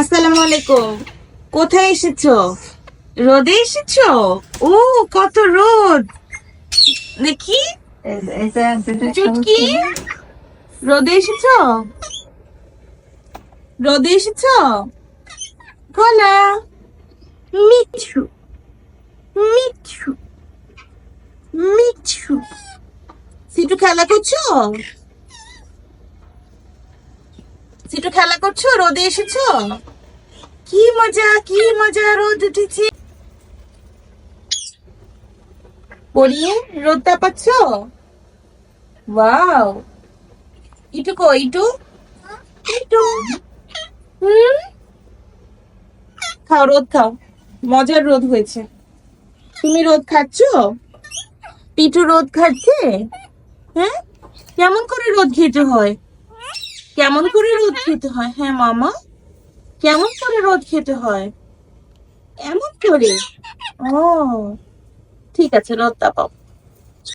আসসালামু আলাইকুম। কোথায় এসেছ? রোদে এসেছ? ও, কত রোদ। দেখি। চুটকি। রোদে এসেছ? রোদে এসেছ? গলা মিঠু মিঠু মিঠু সিটু খেলা করছ? সিটু খেলা করছ? রোদে এসেছ? কি মজা কি মজা রোদ উঠেছে। পড়িয়ে রোদ তাপাচ্ছ ওয়াও। ইটু কো, ইটু। ইটু। হুম? খাও, রোদ খাও। মজার রোদ হয়েছে। তুমি রোদ খাচ্ছ? পিটু রোদ খাচ্ছে? হ্যাঁ? কেমন করে রোদ খেতে হয়? কেমন করে রোদ খেতে হয়? হ্যাঁ মামা? কেমন করে রোদ খেতে হয়? এমন করে? ও ঠিক আছে রোদ তাপাও